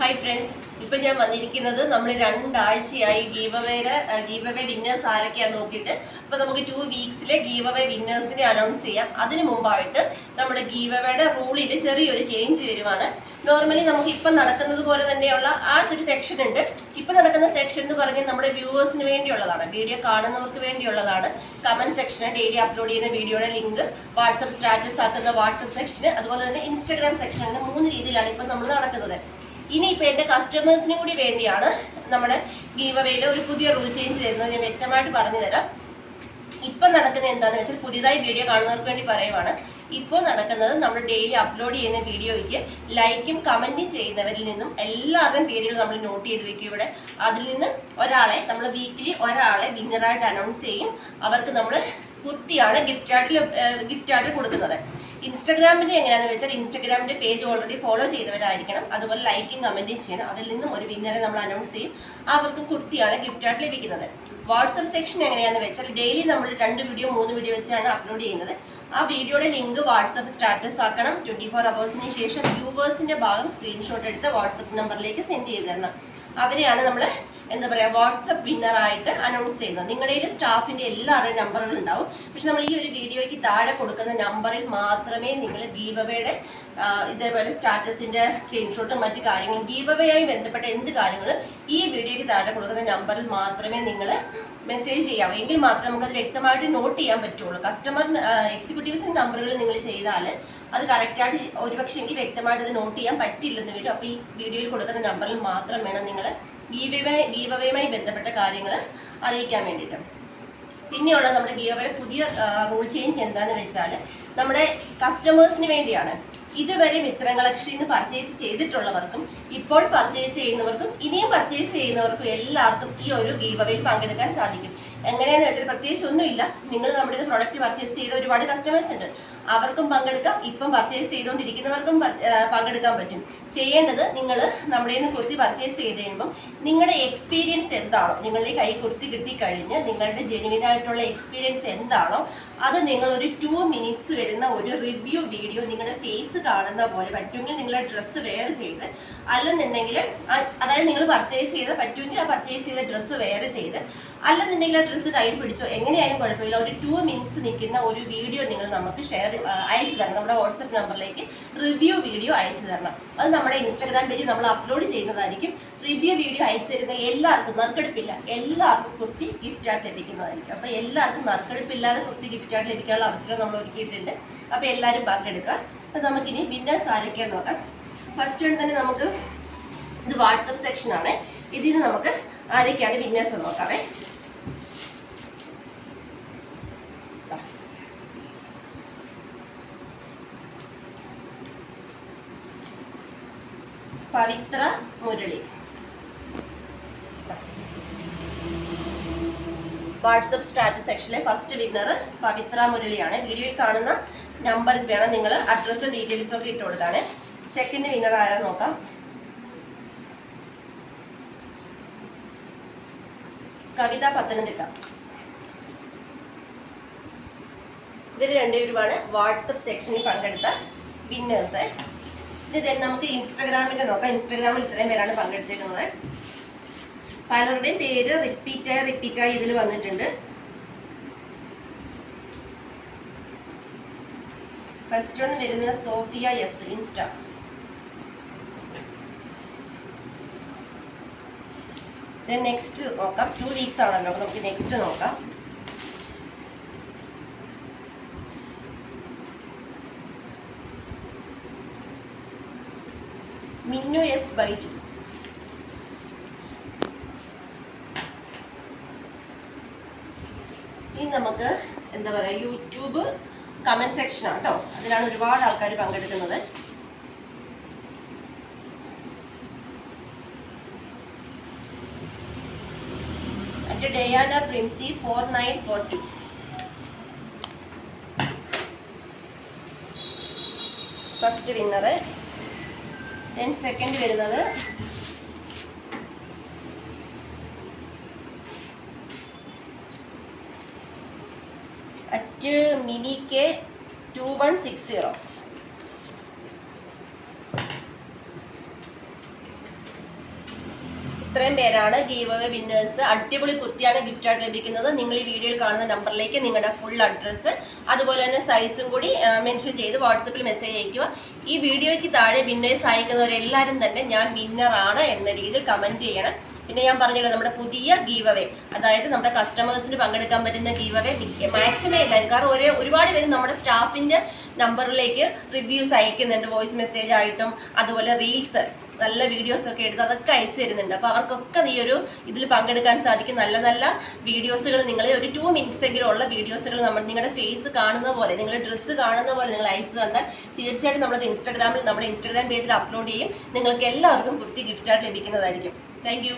Hi friends ഇപ്പൊ ഞാൻ വന്നിരിക്കുന്നത് നമ്മൾ രണ്ടാഴ്ചയായി ഗീവവേയുടെ ഗീവവേ വിന്നേഴ്സ് ആരൊക്കെയാണ് നോക്കിയിട്ട്. അപ്പൊ നമുക്ക് ടു വീക്സിലെ ഗീവവേ വിന്നേഴ്സിനെ അനൗൺസ് ചെയ്യാം. അതിനു മുമ്പായിട്ട് നമ്മുടെ ഗീവവേയുടെ റൂളിൽ ചെറിയൊരു ചേഞ്ച് വരുവാണ്. നോർമലി നമുക്ക് ഇപ്പം നടക്കുന്നത് പോലെ തന്നെയുള്ള ആ ഒരു സെക്ഷൻ ഉണ്ട്. ഇപ്പം നടക്കുന്ന സെക്ഷൻ എന്ന് പറഞ്ഞാൽ നമ്മുടെ വ്യൂവേഴ്സിന് വേണ്ടിയുള്ളതാണ്. വീഡിയോ കാണുന്നവർക്ക് വേണ്ടിയുള്ളതാണ്. കമന്റ് സെക്ഷന് ഡെയിലി അപ്ലോഡ് ചെയ്യുന്ന വീഡിയോയുടെ ലിങ്ക് വാട്സപ്പ് സ്റ്റാറ്റസ് ആക്കുന്ന വാട്സപ്പ് സെക്ഷന് അതുപോലെ തന്നെ ഇൻസ്റ്റാഗ്രാം സെക്ഷനിൽ മൂന്ന് രീതിയിലാണ് ഇപ്പം നമ്മൾ നടക്കുന്നത്. ഇനിയിപ്പോൾ എന്റെ കസ്റ്റമേഴ്സിന് കൂടി വേണ്ടിയാണ് നമ്മുടെ ഗീവ് ഒരു പുതിയ റൂൾ ചേഞ്ച് വരുന്നത്. ഞാൻ വ്യക്തമായിട്ട് പറഞ്ഞു തരാം ഇപ്പം നടക്കുന്നത് എന്താണെന്ന് വെച്ചാൽ പുതിയതായി വീഡിയോ കാണുന്നവർക്ക് വേണ്ടി പറയുവാണ്. ഇപ്പോൾ നടക്കുന്നത് നമ്മൾ ഡെയിലി അപ്ലോഡ് ചെയ്യുന്ന വീഡിയോയ്ക്ക് ലൈക്കും കമന്റും ചെയ്യുന്നവരിൽ നിന്നും എല്ലാവരുടെയും പേരുകൾ നമ്മൾ നോട്ട് ചെയ്ത് വെക്കും ഇവിടെ. അതിൽ നിന്ന് ഒരാളെ നമ്മൾ വീക്കിലി ഒരാളെ വിന്നറായിട്ട് അനൗൺസ് ചെയ്യും. അവർക്ക് നമ്മൾ കുർത്തിയാണ് ഗിഫ്റ്റ് ആയിട്ട് ഗിഫ്റ്റ് ആയിട്ട് കൊടുക്കുന്നത്. ഇൻസ്റ്റാഗ്രാമിന്റെ എങ്ങനെയാണെന്ന് വെച്ചാൽ ഇൻസ്റ്റാഗ്രാമിന്റെ പേജ് ഓൾറെഡി ഫോളോ ചെയ്തവരായിരിക്കണം. അതുപോലെ ലൈക്കും കമന്റും ചെയ്യണം. അതിൽ നിന്നും ഒരു വിന്നറെ നമ്മൾ അനൗൺസ് ചെയ്യും. അവർക്കും കുർത്തിയാണ് ഗിഫ്റ്റ് ആയിട്ട് ലഭിക്കുന്നത്. വാട്സപ്പ് സെക്ഷൻ എങ്ങനെയാണെന്ന് വെച്ചാൽ ഡെയിലി നമ്മൾ രണ്ട് വീഡിയോ മൂന്ന് വീഡിയോ വെച്ചാണ് അപ്ലോഡ് ചെയ്യുന്നത്. ആ വീഡിയോയുടെ ലിങ്ക് വാട്സപ്പ് സ്റ്റാറ്റസ് ആക്കണം. ട്വന്റി ഫോർ അവേഴ്സിന് ശേഷം വ്യൂവേഴ്സിന്റെ ഭാഗം സ്ക്രീൻഷോട്ട് എടുത്ത് വാട്സപ്പ് നമ്പറിലേക്ക് സെൻഡ് ചെയ്ത് തരണം. അവരെയാണ് നമ്മൾ എന്താ പറയുക വാട്സപ്പ് വിന്നറായിട്ട് അനൗൺസ് ചെയ്യുന്നത്. നിങ്ങളുടെ സ്റ്റാഫിന്റെ എല്ലാവരുടെയും നമ്പറുകൾ ഉണ്ടാവും. പക്ഷെ നമ്മൾ ഈ ഒരു വീഡിയോയ്ക്ക് താഴെ കൊടുക്കുന്ന നമ്പറിൽ മാത്രമേ നിങ്ങൾ ഗീവവയുടെ ഇതേപോലെ സ്റ്റാറ്റസിന്റെ സ്ക്രീൻഷോട്ടും മറ്റു കാര്യങ്ങളും ഗീവവയുമായി ബന്ധപ്പെട്ട എന്ത് കാര്യങ്ങളും ഈ വീഡിയോയ്ക്ക് താഴെ കൊടുക്കുന്ന നമ്പറിൽ മാത്രമേ നിങ്ങൾ മെസ്സേജ് ചെയ്യാം. എങ്കിൽ മാത്രമേ നമുക്കത് വ്യക്തമായിട്ട് നോട്ട് ചെയ്യാൻ പറ്റുള്ളൂ. കസ്റ്റമർ എക്സിക്യൂട്ടീവ്സിന്റെ നമ്പറുകൾ നിങ്ങൾ ചെയ്താൽ അത് കറക്റ്റായിട്ട് ഒരുപക്ഷെ എങ്കിൽ വ്യക്തമായിട്ട് ഇത് നോട്ട് ചെയ്യാൻ പറ്റില്ലെന്ന് വരും. അപ്പോൾ ഈ വീഡിയോയിൽ കൊടുക്കുന്ന നമ്പറിൽ മാത്രം വേണം നിങ്ങൾ ഗീവവേ ഗീവവേയുമായി ബന്ധപ്പെട്ട കാര്യങ്ങൾ അറിയിക്കാൻ വേണ്ടിയിട്ട്. പിന്നെയുള്ള നമ്മുടെ ഗീവയുടെ പുതിയ റൂൾ ചേഞ്ച് എന്താണെന്ന് വെച്ചാൽ നമ്മുടെ കസ്റ്റമേഴ്സിന് വേണ്ടിയാണ്. ഇതുവരെ മിത്ര കളക്ഷനിൽ പർച്ചേസ് ചെയ്തിട്ടുള്ളവർക്കും ഇപ്പോൾ പർച്ചേസ് ചെയ്യുന്നവർക്കും ഇനിയും പർച്ചേസ് ചെയ്യുന്നവർക്കും എല്ലാവർക്കും ഈ ഒരു ഗീവവയിൽ പങ്കെടുക്കാൻ സാധിക്കും. എങ്ങനെയാണെന്ന് വെച്ചാൽ പ്രത്യേകിച്ച് ഒന്നുമില്ല. നിങ്ങൾ നമ്മുടെ പ്രൊഡക്റ്റ് പർച്ചേസ് ചെയ്ത ഒരുപാട് കസ്റ്റമേഴ്സ് ഉണ്ട്. അവർക്കും പങ്കെടുക്കാം. ഇപ്പം പർച്ചേസ് ചെയ്തുകൊണ്ടിരിക്കുന്നവർക്കും പങ്കെടുക്കാൻ പറ്റും. ചെയ്യേണ്ടത് നിങ്ങൾ നമ്മുടെ നിന്ന് കുർത്തി പർച്ചേസ് ചെയ്ത് കഴിയുമ്പോൾ നിങ്ങളുടെ എക്സ്പീരിയൻസ് എന്താണോ നിങ്ങളുടെ കൈ കുർത്തി കിട്ടിക്കഴിഞ്ഞ് നിങ്ങളുടെ ജെനുവിൻ ആയിട്ടുള്ള എക്സ്പീരിയൻസ് എന്താണോ അത് നിങ്ങൾ ഒരു ടു മിനിറ്റ്സ് വരുന്ന ഒരു റിവ്യൂ വീഡിയോ നിങ്ങളുടെ ഫേസ് കാണുന്ന പോലെ പറ്റുമെങ്കിൽ നിങ്ങളുടെ ഡ്രസ്സ് വെയർ ചെയ്ത് അല്ലെന്നുണ്ടെങ്കിൽ അതായത് നിങ്ങൾ പർച്ചേസ് ചെയ്ത് പറ്റുമെങ്കിൽ ആ പർച്ചേസ് ചെയ്ത ഡ്രസ്സ് വെയർ ചെയ്ത് അല്ലെന്നുണ്ടെങ്കിൽ ആ ഡ്രസ്സ് കയ്യിൽ പിടിച്ചോ എങ്ങനെയായാലും കുഴപ്പമില്ല. ഒരു ടു മിനിറ്റ്സ് നിൽക്കുന്ന ഒരു വീഡിയോ നിങ്ങൾ നമുക്ക് ഷെയർ അയച്ചു തരണം. നമ്മുടെ വാട്സപ്പ് നമ്പറിലേക്ക് റിവ്യൂ വീഡിയോ അയച്ചു തരണം. അത് നമ്മുടെ ഇൻസ്റ്റാഗ്രാം പേജിൽ നമ്മൾ അപ്ലോഡ് ചെയ്യുന്നതായിരിക്കും. റിവ്യൂ വീഡിയോ അയച്ചു തരുന്ന എല്ലാവർക്കും നറുക്കെടുപ്പില്ല. എല്ലാവർക്കും കുർത്തി ഗിഫ്റ്റ് ആയിട്ട് ലഭിക്കുന്നതായിരിക്കും. അപ്പോൾ എല്ലാവർക്കും നറുക്കെടുപ്പില്ലാതെ കുർത്തി ഗിഫ്റ്റ് ആയിട്ട് ലഭിക്കാനുള്ള അവസരം നമ്മൾ ഒരുക്കിയിട്ടുണ്ട്. അപ്പോൾ എല്ലാവരും പങ്കെടുക്കുക. അപ്പോൾ നമുക്കിനി വിന്നേഴ്സ് ആരൊക്കെയാന്ന് നോക്കാം. ഫസ്റ്റ് തന്നെ നമുക്ക് ഇത് വാട്സപ്പ് സെക്ഷനാണ് ഇതിൽ നമുക്ക് ആരൊക്കെയാണ് വിന്നേഴ്സ് നോക്കാവേ. പവിത്ര മുരളി. വാട്സപ്പ് സ്റ്റാറ്റസ് സെക്ഷനിലെ ഫസ്റ്റ് വിന്നർ പവിത്ര മുരളിയാണ്. വീഡിയോയിൽ കാണുന്ന നമ്പറിൽ വേണം നിങ്ങൾ അഡ്രസ്സും ഡീറ്റെയിൽസും ഒക്കെ ഇട്ട് കൊടുത്താണ് സെക്കൻഡ് വിന്നർ ആരാ നോക്കാം. കവിത പത്തനംതിട്ട. ഇവർ രണ്ടുപേരുമാണ് വാട്സപ്പ് സെക്ഷനിൽ പങ്കെടുത്ത വിന്നേഴ്സ് ഇനി തന്നെ നമുക്ക് ഇൻസ്റ്റാഗ്രാമിന്റെ നോക്കാം. ഇൻസ്റ്റാഗ്രാമിൽ ഇത്രയും പേരാണ് പങ്കെടുത്തേക്കുന്നത് പലരുടെയും പേര് റിപ്പീറ്റായി റിപ്പീറ്റായി ഇതിൽ വന്നിട്ടുണ്ട്. ഫസ്റ്റ് വൺ വരുന്നത് Sophia S insta. Then next നോക്കാം. ടു വീക്സ് ആണല്ലോ. നമുക്ക് നെക്സ്റ്റ് നോക്കാം. മിന്നു എസ് ബൈജു. ഇനി നമുക്ക് എന്താ പറയുക യൂട്യൂബ് കമന്റ് സെക്ഷനാണ് കേട്ടോ അതിലാണ് ഒരുപാട് ആൾക്കാർ പങ്കെടുക്കുന്നത്. മറ്റേ Princy four nine four two first winner then second വരുന്നത്. At Mini K two one six zero ഇത്രയും പേരാണ് ഗീവ് അവേ വിന്നേഴ്സ് അടിപൊളി കുർത്തിയാണ് ഗിഫ്റ്റ് ആയിട്ട് ലഭിക്കുന്നത്. നിങ്ങൾ ഈ വീഡിയോയിൽ കാണുന്ന നമ്പറിലേക്ക് നിങ്ങളുടെ ഫുൾ അഡ്രസ്സ് അതുപോലെ തന്നെ സൈസും കൂടി മെൻഷൻ ചെയ്ത് വാട്സപ്പിൽ മെസ്സേജ് അയക്കുക ഈ വീഡിയോയ്ക്ക് താഴെ വിന്നേഴ്സ് അയക്കുന്നവരെല്ലാവരും തന്നെ ഞാൻ വിന്നറാണ് എന്ന രീതിയിൽ കമന്റ് ചെയ്യണം. പിന്നെ ഞാൻ പറഞ്ഞല്ലോ നമ്മുടെ പുതിയ ഗീവ് അവേ അതായത് നമ്മുടെ കസ്റ്റമേഴ്സിന് പങ്കെടുക്കാൻ പറ്റുന്ന ഗീവ് അവേ മാക്സിമം എല്ലാവരും കാരണം ഒരേ ഒരുപാട് പേര് നമ്മുടെ സ്റ്റാഫിന്റെ നമ്പറിലേക്ക് റിവ്യൂസ് അയക്കുന്നുണ്ട് വോയിസ് മെസ്സേജ് ആയിട്ടും അതുപോലെ റീൽസ് നല്ല വീഡിയോസ് ഒക്കെ എടുത്ത് അതൊക്കെ അയച്ചു തരുന്നുണ്ട്. അപ്പോൾ അവർക്കൊക്കെ ഈ ഒരു ഇതിൽ പങ്കെടുക്കാൻ സാധിക്കും. നല്ല നല്ല വീഡിയോസുകൾ നിങ്ങൾ ഒരു ടു മിനിറ്റ്സ് എങ്കിലും ഉള്ള വീഡിയോസുകൾ നമ്മൾ നിങ്ങളുടെ ഫേസ് കാണുന്ന പോലെ നിങ്ങളുടെ ഡ്രസ്സ് കാണുന്ന പോലെ നിങ്ങൾ അയച്ചു തന്നാൽ തീർച്ചയായിട്ടും നമ്മളത് ഇൻസ്റ്റാഗ്രാമിൽ നമ്മുടെ ഇൻസ്റ്റാഗ്രാം പേജിൽ അപ്ലോഡ് ചെയ്യും. നിങ്ങൾക്ക് എല്ലാവർക്കും കുർത്തി ഗിഫ്റ്റായിട്ട് ലഭിക്കുന്നതായിരിക്കും. താങ്ക്